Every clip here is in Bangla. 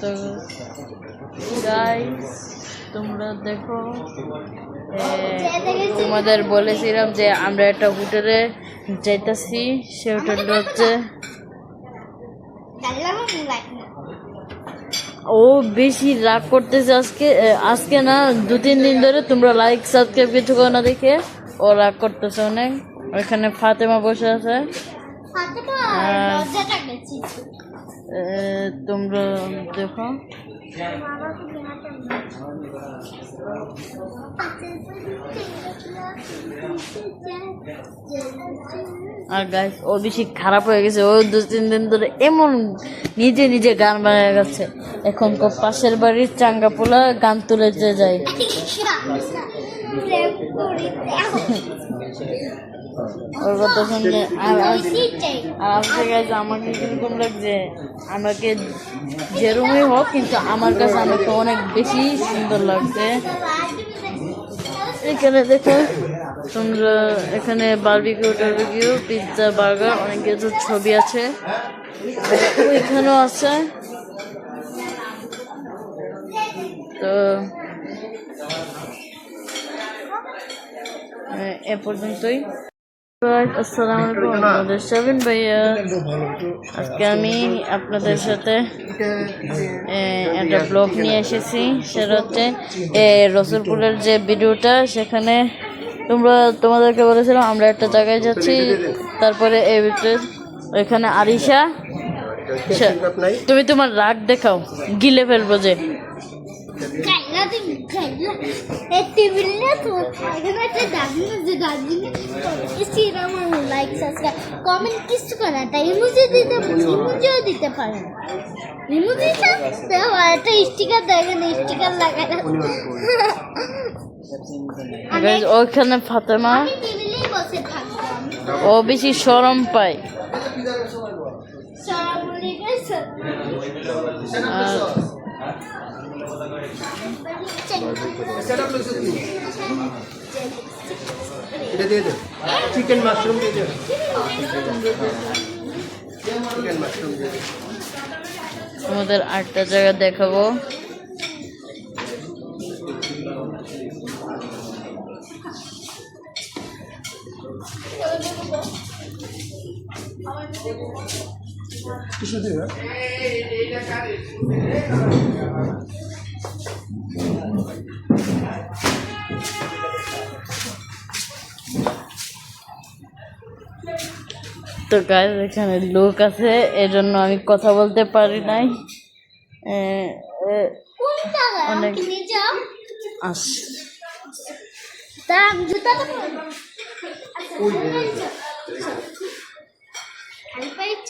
তো গাইস তোমরা দেখো এ, তোমাদের বলেছিলাম যে আমরা একটা হোটেলে যাইতাছি সে হোটেলটা হচ্ছে ও বেশি রাগ করতেছে আজকে আজকে না দু তিন দিন ধরে তোমরা লাইক সাবস্ক্রাইব কিছু করো না দেখে ও রাগ করতেছে অনেক। ওইখানে ফাতেমা বসে আছে। এ, তোমরা দেখো। আর গাইস ও বেশি খারাপ হয়ে গেছে। ও দু তিন দিন ধরে এমন নিজে নিজে গান বানিয়ে গেছে। এখন তো পাশের বাড়ির চাঙ্গা পোলা গান তুলে যে যায়। ওর কথা শুনলে আর আজ- গাইজ আমাকে কীরকম লাগছে আমাকে যেরকমই হোক কিন্তু আমার কাছে আমাকে অনেক বেশি সুন্দর লাগছে। এখানে দেখো তোমরা এখানে বারবিকিউ টারবিকিউ পিৎজা বার্গার অনেক কিছু ছবি আছে। ওইখানেও আছে। তো এ পর্যন্তই। আসসালামু আলাইকুম। আমাদের শাবিন ভাইয়া আজকে আমি আপনাদের সাথে এ, একটা ব্লগ নিয়ে এসেছি। সেটা হচ্ছে এ, রসুলপুরের যে ভিডিওটা সেখানে তোমরা তোমাদেরকে বলেছিলাম আমরা একটা জায়গায় যাচ্ছি। তারপরে এই ওইখানে আরিশা। তুমি তোমার রাগ দেখাও গিলে ফেলব যে। কমেন্ট কিছু করে না ইমোজি দিতে ইমোজিও দিতে ইমোজি দেখো একটা স্টিকার দেখেন ওইখানে ফাতেমা। ও বেশি সরম পায়। আর এটা দিয়ে চিকেন মাশরুম দিয়ে চিকেন মাশরুম দিয়ে দেন তোমাদের আটটা জায়গা দেখাবো। তো গাইজ এখানে লোক আছে এজন্য আমি কথা বলতে পারি নাই। অনেক আমাকে নিয়ে আস। তা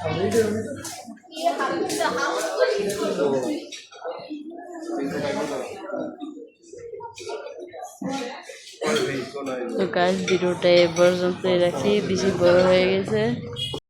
তো কাজ ভিডিওটা এ পর্যন্ত রাখি। বেশি বড় হয়ে গেছে।